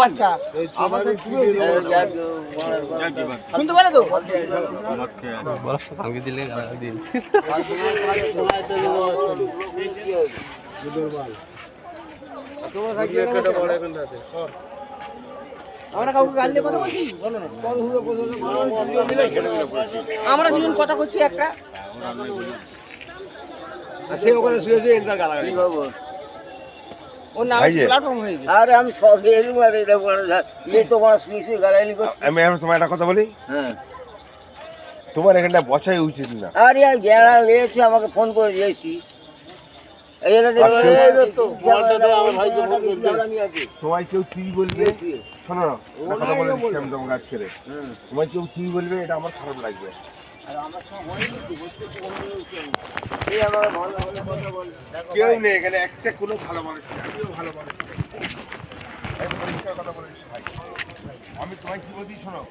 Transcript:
বাচ্চা শুনতে পারে তো ভাঙি দিলে দিন আমরা কাউকে গাল দিয়ে কথা বলছি? বলো না। আমরা দুজন কথা করছি একটা। সে ওখানে শুয়ে শুয়ে ইন্টার গালাগালি হয়ে আরে আমি সব এলি মারে এটা বড় ইয়ে তো শুয়ে শুয়ে গালাগালি করছে। আমি তোমার একটা কথা বলি? হ্যাঁ। তোমার এখানটা বসাই উচিত না। আরে আর গেড়া লেগেছে আমাকে ফোন করে দিয়েছি। তোমায় কেউ তুই বলবে শোনো বলে দিচ্ছি আমি তোমাকে তোমায় কেউ তুই বলবে এটা আমার খারাপ লাগবে একটা কোনো ভালো মানুষ আমি তোমায় কি বলছি শোনো